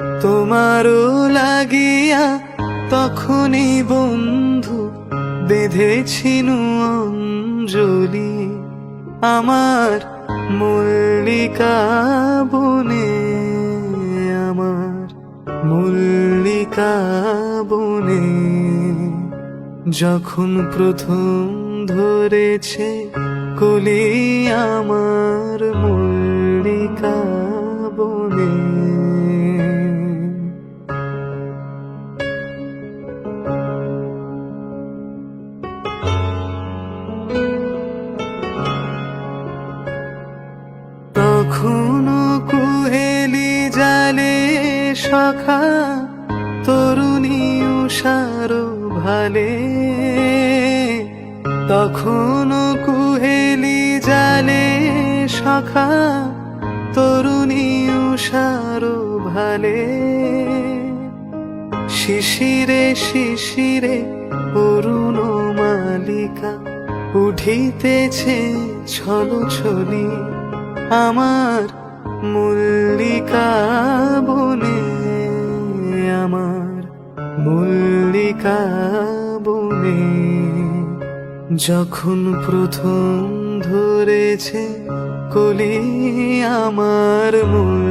তোমারও লাগিয়া তখনই বন্ধু বেঁধেছিনু অঞ্জলি আমার মল্লিকা বনে, আমার মল্লিকা বনে। যখন প্রথম ধরেছে কলি আমার মল্লিকা বনে সখা তরুণী উষার ভালে। তখন কুহেলি জালে সখা তরুণী উষার ভালে। শিশিরে শিশিরে অরুণ মালিকা, উঠিতেছে ছলো ছলি আমার মল্লিকা। আমার মল্লিকা বনে যখন প্রথম ধরেছে কলি আমার মল্লিকা